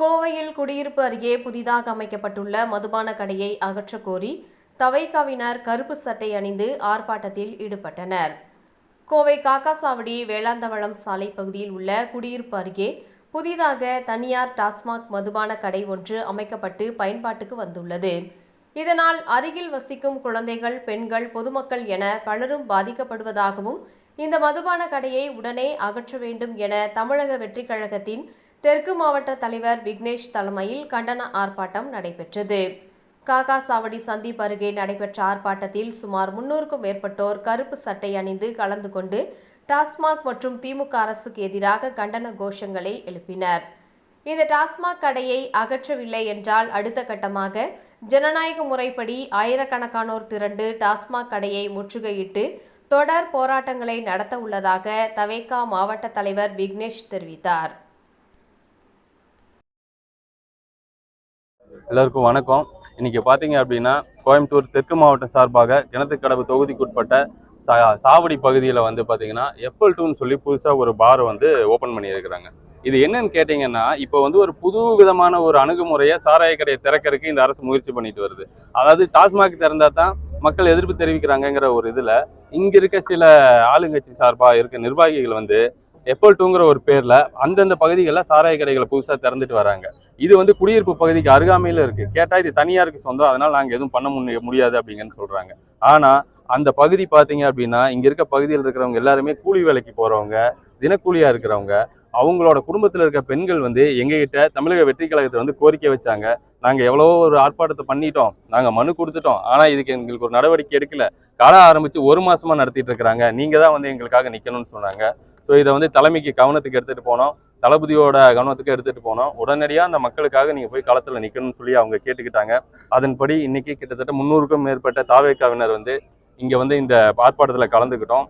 கோவையில் குடியிருப்பு அருகே புதிதாக அமைக்கப்பட்டுள்ள மதுபான கடையை அகற்றக் கோரி தவைக்காவினர் கருப்பு சட்டை அணிந்து ஆர்ப்பாட்டத்தில் ஈடுபட்டனர். கோவை காக்காசாவடி வேளாந்தவளம் சாலை பகுதியில் உள்ள குடியிருப்பு அருகே புதிதாக தனியார் டாஸ்மாக் மதுபான கடை ஒன்று அமைக்கப்பட்டு பயன்பாட்டுக்கு வந்துள்ளது. இதனால் அருகில் வசிக்கும் குழந்தைகள் பெண்கள் பொதுமக்கள் என பலரும் பாதிக்கப்படுவதாகவும் இந்த மதுபான கடையை உடனே அகற்ற வேண்டும் என தமிழக வெற்றிக் கழகத்தின் தெற்கு மாவட்ட தலைவர் விக்னேஷ் தலைமையில் கண்டன ஆர்ப்பாட்டம் நடைபெற்றது. காகா சாவடி சந்திப் அருகே நடைபெற்ற ஆர்ப்பாட்டத்தில் சுமார் முன்னூறுக்கும் மேற்பட்டோர் கருப்பு சட்டை அணிந்து கலந்து கொண்டு டாஸ்மாக் மற்றும் திமுக அரசுக்கு எதிராக கண்டன கோஷங்களை எழுப்பினர். இந்த டாஸ்மாக் கடையை அகற்றவில்லை என்றால் அடுத்த கட்டமாக ஜனநாயக முறைப்படி ஆயிரக்கணக்கானோர் திரண்டு டாஸ்மாக் கடையை முற்றுகையிட்டு தொடர் போராட்டங்களை நடத்த உள்ளதாக தவேகா மாவட்ட தலைவர் விக்னேஷ் தெரிவித்தார். எல்லாருக்கும் வணக்கம். இன்னைக்கு பார்த்தீங்க அப்படின்னா கோயம்புத்தூர் தெற்கு மாவட்டம் சார்பாக கிணத்துக்கடவு தொகுதிக்குட்பட்ட சா சாவடி பகுதியில் வந்து பார்த்தீங்கன்னா எஃப்எல் டூன்னு சொல்லி புதுசாக ஒரு பார் வந்து ஓப்பன் பண்ணியிருக்கிறாங்க. இது என்னன்னு கேட்டிங்கன்னா இப்போ வந்து ஒரு புது விதமான ஒரு அணுகுமுறையை சாராய கடையை திறக்கிறதுக்கு இந்த அரசு முயற்சி பண்ணிட்டு வருது. அதாவது டாஸ்மாக் திறந்தால் தான் மக்கள் எதிர்ப்பு தெரிவிக்கிறாங்கங்கிற ஒரு இதில் இங்கே இருக்க சில ஆளுங்கட்சி சார்பாக இருக்க நிர்வாகிகள் வந்து எஃப்எல் ஒரு பேரில் அந்தந்த பகுதிகளில் சாராய கடைகளை புதுசாக திறந்துட்டு வராங்க. இது வந்து குடியிருப்பு பகுதிக்கு அருகாமையில் இருக்குது கேட்டால் இது தனியாருக்கு சொந்தம். அதனால் நாங்கள் எதுவும் பண்ண முடிய முடியாது அப்படிங்கன்னு சொல்கிறாங்க ஆனால் அந்த பகுதி பார்த்தீங்க அப்படின்னா இங்கே இருக்க பகுதியில் இருக்கிறவங்க எல்லாருமே கூலி வேலைக்கு போகிறவங்க தினக்கூலியாக இருக்கிறவங்க அவங்களோட குடும்பத்தில் இருக்க பெண்கள் வந்து எங்ககிட்ட தமிழக வெற்றி கழகத்தை வந்து கோரிக்கை வச்சாங்க. நாங்கள் எவ்வளவோ ஒரு ஆர்ப்பாட்டத்தை பண்ணிட்டோம். நாங்கள் மனு கொடுத்துட்டோம். ஆனால் இதுக்கு எங்களுக்கு ஒரு நடவடிக்கை எடுக்கல. கால ஆரம்பித்து ஒரு மாதமாக நடத்திட்டு இருக்கிறாங்க. நீங்கள் தான் வந்து எங்களுக்காக நிற்கணும்னு சொன்னாங்க. ஸோ இதை வந்து தலைமைக்கு கவனத்துக்கு எடுத்துகிட்டு போனோம். தளபதியோட கவனத்துக்கு எடுத்துகிட்டு போனோம். உடனடியாக அந்த மக்களுக்காக நீங்கள் போய் களத்தில் நிற்கணும்னு சொல்லி அவங்க கேட்டுக்கிட்டாங்க. அதன்படி இன்னைக்கு கிட்டத்தட்ட முந்நூறுக்கும் மேற்பட்ட தாவேக்காவினர் வந்து இங்கே வந்து இந்த ஆர்ப்பாட்டத்தில் கலந்துக்கிட்டோம்.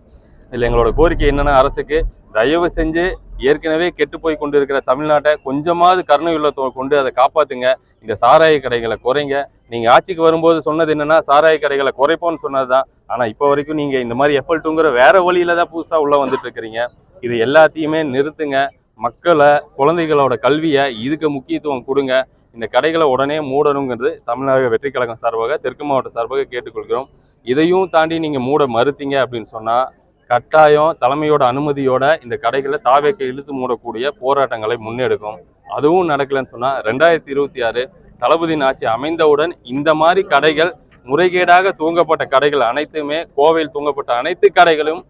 இதில் எங்களோட கோரிக்கை என்னென்னா அரசுக்கு தயவு செஞ்சு ஏற்கனவே கெட்டு போய் கொண்டு இருக்கிற தமிழ்நாட்டை கொஞ்சமாவது கருணை கொண்டு அதை காப்பாற்றுங்க இந்த சாராய கடைகளை குறைங்க. நீங்கள் ஆட்சிக்கு வரும்போது சொன்னது என்னென்னா சாராய கடைகளை குறைப்போம்னு சொன்னதுதான். ஆனால் இப்போ வரைக்கும் நீங்கள் இந்த மாதிரி எஃபல்ட்டுங்கிற வேறு வேற வழியில தான் புதுசாக உள்ளே வந்துட்டு இருக்கிறீங்க. இது எல்லாத்தையுமே நிறுத்துங்க. மக்களை குழந்தைகளோட கல்வியை இதுக்கு முக்கியத்துவம் கொடுங்க. இந்த கடைகளை உடனே மூடணுங்கிறது தமிழக வெற்றி கழகம் சார்பாக தெற்கு மாவட்ட சார்பாக கேட்டுக்கொள்கிறோம். இதையும் தாண்டி நீங்கள் மூட மறுத்தீங்க அப்படின்னு சொன்னால் கட்டாயம் தலைமையோட அனுமதியோட இந்த கடைகளை தாவேக்க இழுத்து மூடக்கூடிய போராட்டங்களை முன்னெடுக்கும். அதுவும் நடக்கலைன்னு சொன்னால் ரெண்டாயிரத்தி இருபத்தி ஆறு தளபதியின் ஆட்சி அமைந்தவுடன் இந்த மாதிரி கடைகள் முறைகேடாக தூங்கப்பட்ட கடைகள் அனைத்துமே கோவையில் தூங்கப்பட்ட அனைத்து கடைகளும்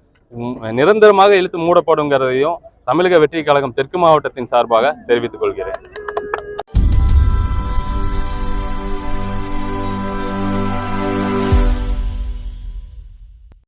நிரந்தரமாக இழுத்து மூடப்படுங்கிறதையும் தமிழக வெற்றி கழகம் தெற்கு மாவட்டத்தின் சார்பாக தெரிவித்துக் கொள்கிறேன்.